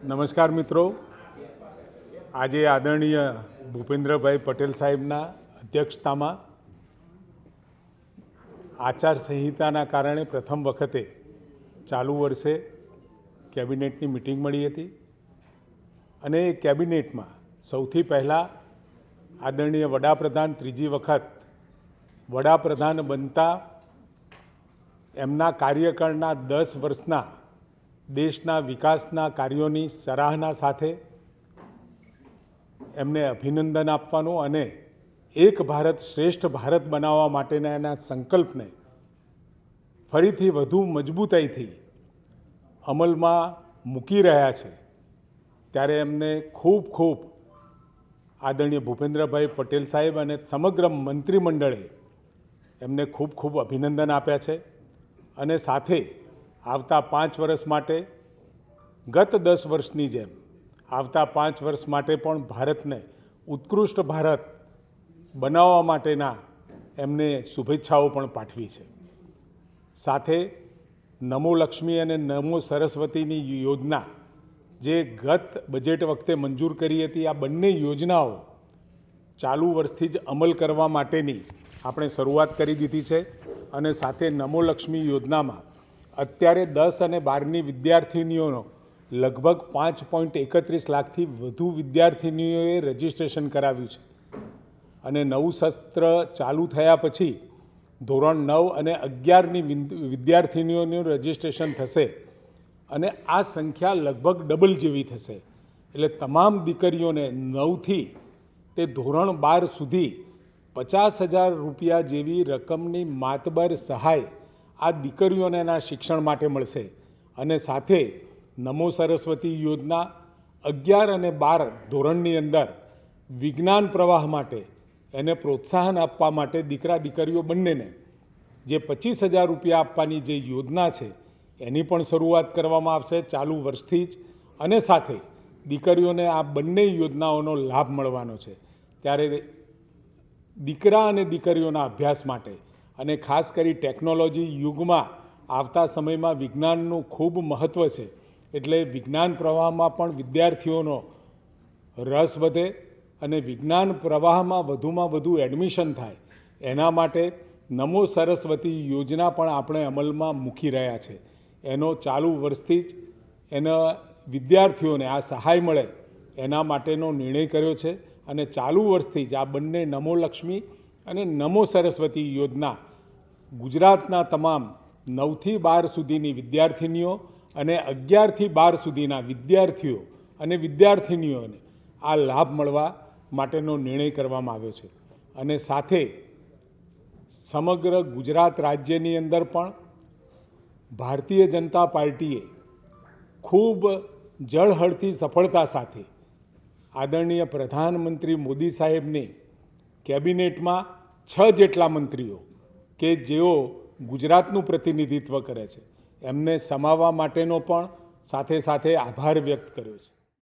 નમસ્કાર મિત્રો. આજે આદરણીય ભૂપેન્દ્રભાઈ પટેલ સાહેબના અધ્યક્ષતામાં આચારસંહિતાના કારણે પ્રથમ વખતે ચાલુ વર્ષે કેબિનેટની મિટિંગ મળી હતી અને એ કેબિનેટમાં સૌથી પહેલાં આદરણીય વડાપ્રધાન ત્રીજી વખત વડાપ્રધાન બનતા એમના કાર્યકાળના દસ વર્ષના દેશના વિકાસના કાર્યોની સરાહના સાથે એમને અભિનંદન આપવાનું અને એક ભારત શ્રેષ્ઠ ભારત બનાવવા માટેના એના સંકલ્પને ફરીથી વધુ મજબૂતાઈથી અમલમાં મૂકી રહ્યા છે. ત્યારે એમને ખૂબ ખૂબ આદરણીય ભૂપેન્દ્રભાઈ પટેલ સાહેબ અને સમગ્ર મંત્રીમંડળે એમને ખૂબ ખૂબ અભિનંદન આપ્યા છે. અને સાથે આવતા પાંચ વર્ષ માટે, ગત દસ વર્ષની જેમ, આવતા પાંચ વર્ષ માટે પણ ભારતને ઉત્કૃષ્ટ ભારત બનાવવા માટેના એમને શુભેચ્છાઓ પણ પાઠવી છે. સાથે નમો લક્ષ્મી અને નમો સરસ્વતીની યોજના જે ગત બજેટ વખતે મંજૂર કરી હતી, આ બંને યોજનાઓ ચાલુ વર્ષથી જ અમલ કરવા માટેની આપણે શરૂઆત કરી દીધી છે અને સાથે નમો લક્ષ્મી યોજનામાં અત્યારે દસ અને બારની વિદ્યાર્થિનીઓનો લગભગ પાંચ પોઈન્ટ એકત્રીસ લાખથી વધુ વિદ્યાર્થિનીઓએ રજિસ્ટ્રેશન કરાવ્યું છે. અને નવું સત્ર ચાલુ થયા પછી ધોરણ નવ અને અગિયારની વિદ્યાર્થિનીઓનું રજિસ્ટ્રેશન થશે અને આ સંખ્યા લગભગ ડબલ જેવી થશે. એટલે તમામ દીકરીઓને નવથી તે ધોરણ બાર સુધી પચાસ હજાર રૂપિયા જેવી રકમની માતબર સહાય આ દીકરીઓને એના શિક્ષણ માટે મળશે. અને સાથે નમો સરસ્વતી યોજના અગિયાર અને બાર ધોરણની અંદર વિજ્ઞાન પ્રવાહ માટે એને પ્રોત્સાહન આપવા માટે દીકરા દીકરીઓ બંનેને જે પચીસ હજાર રૂપિયા આપવાની જે યોજના છે, એની પણ શરૂઆત કરવામાં આવશે ચાલુ વર્ષથી જ. અને સાથે દીકરીઓને આ બંને યોજનાઓનો લાભ મળવાનો છે. ત્યારે દીકરા અને દીકરીઓના અભ્યાસ માટે અને ખાસ કરી ટેકનોલોજી યુગમાં આવતા સમયમાં વિજ્ઞાનનું ખૂબ મહત્ત્વ છે. એટલે વિજ્ઞાન પ્રવાહમાં પણ વિદ્યાર્થીઓનો રસ વધે અને વિજ્ઞાન પ્રવાહમાં વધુમાં વધુ એડમિશન થાય. એના માટે નમો સરસ્વતી યોજના પણ આપણે અમલમાં મૂકી રહ્યા છે. એનો ચાલુ વર્ષથી જ એના વિદ્યાર્થીઓને આ સહાય મળે એના માટેનો નિર્ણય કર્યો છે અને ચાલુ વર્ષથી જ આ બંને નમો લક્ષ્મી અને નમો સરસ્વતી યોજના ગુજરાતના તમામ નવથી બાર સુધીની વિદ્યાર્થિનીઓ અને અગિયારથી બાર સુધીના વિદ્યાર્થીઓ અને વિદ્યાર્થિનીઓને આ લાભ મળવા માટેનો નિર્ણય કરવામાં આવ્યો છે. અને સાથે સમગ્ર ગુજરાત રાજ્યની અંદર પણ ભારતીય જનતા પાર્ટીએ ખૂબ જળહળતી સફળતા સાથે આદરણીય પ્રધાનમંત્રી મોદી સાહેબને કેબિનેટમાં છ જેટલા મંત્રીઓ કે જેઓ ગુજરાતનું પ્રતિનિધિત્વ કરે છે. એમને સમાવવા માટેનો પણ સાથે સાથે આભાર વ્યક્ત કર્યો છે.